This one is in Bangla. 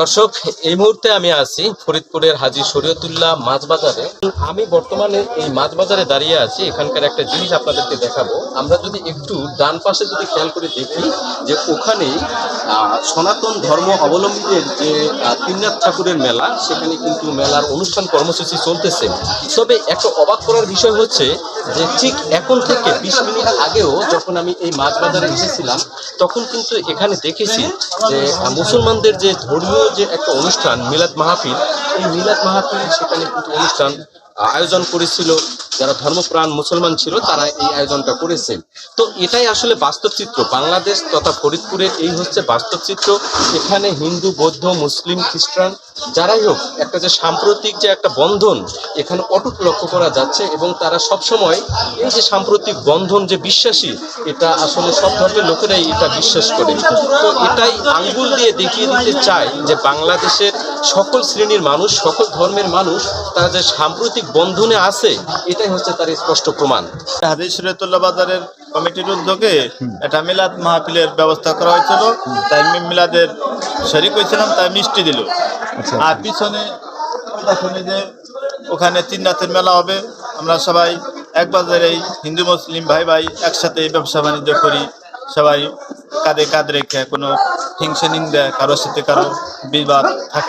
দর্শক, এই মুহূর্তে আমি আছি ফরিদপুরের হাজি শরীয়তুল্লাহ মাছ বাজারে আমি বর্তমানে এই মাছ বাজারে দাঁড়িয়ে আছি, এখানকার একটা জিনিস আপনাদেরকে দেখাবো। আমরা যদি একটু ডান পাশে যদি খেয়াল করে দেখি যে ওখানে সনাতন ধর্ম অবলম্বীদের যে তিননাথ ঠাকুরের মেলা, সেখানে কিন্তু মেলার অনুষ্ঠান কর্মসূচি চলতেছে। তবে একটা অবাক করার বিষয় হচ্ছে যে ঠিক এখন থেকে বিশ মিনিট আগেও যখন আমি এই মাছ বাজারে এসেছিলাম, তখন কিন্তু এখানে দেখেছি যে মুসলমানদের যে ধর্মীয় যে একটা অনুষ্ঠান মিলাদ মাহফিল এই মিলাদ মাহফিল সেখানে কিন্তু অনুষ্ঠান আয়োজন করেছিল। যারা ধর্মপ্রাণ মুসলমান ছিল, তারা এই আয়োজনটা করেছে তো এটাই আসলে বাস্তব চিত্র বাংলাদেশ তথা ফরিদপুরের এই হচ্ছে বাস্তব চিত্র এখানে হিন্দু, বৌদ্ধ, মুসলিম, খ্রিস্টান, যারাই হোক, একটা যে সাম্প্রতিক যে একটা বন্ধন এখানে অটুট লক্ষ্য করা যাচ্ছে এবং তারা সব সময় এই যে সাম্প্রতিক বন্ধন যে বিশ্বাসী, এটা আসলে সব ধর্মের লোকেরাই এটা বিশ্বাস করে। তো এটাই আঙ্গুল দিয়ে দেখিয়ে দিতে চায় যে বাংলাদেশের সকল শ্রেণির মানুষ, সকল ধর্মের মানুষ, তারা যে সাম্প্রতিক বন্ধনে আছে এটাই হচ্ছে তার স্পষ্ট প্রমাণ। হাদিস শরীয়তুল্লাহ বাজারের কমিটির উদ্যোগে একটা মিলাদ মাহফিলের ব্যবস্থা করা হয়েছিল। তাই মিলাদের শরিক হয়েছিলাম তাই মিষ্টি দিল। আর পিছনে এই যে ওখানে তিন রাতের মেলা হবে। আমরা সবাই এক বাজারেই হিন্দু মুসলিম ভাই ভাই একসাথে ব্যবসা বাণিজ্য করি। সবাই কাঁধে কাঁধ রেখে কোনো হিংসে নিন্দা কারোর সাথে কারও বিবাদ থাকে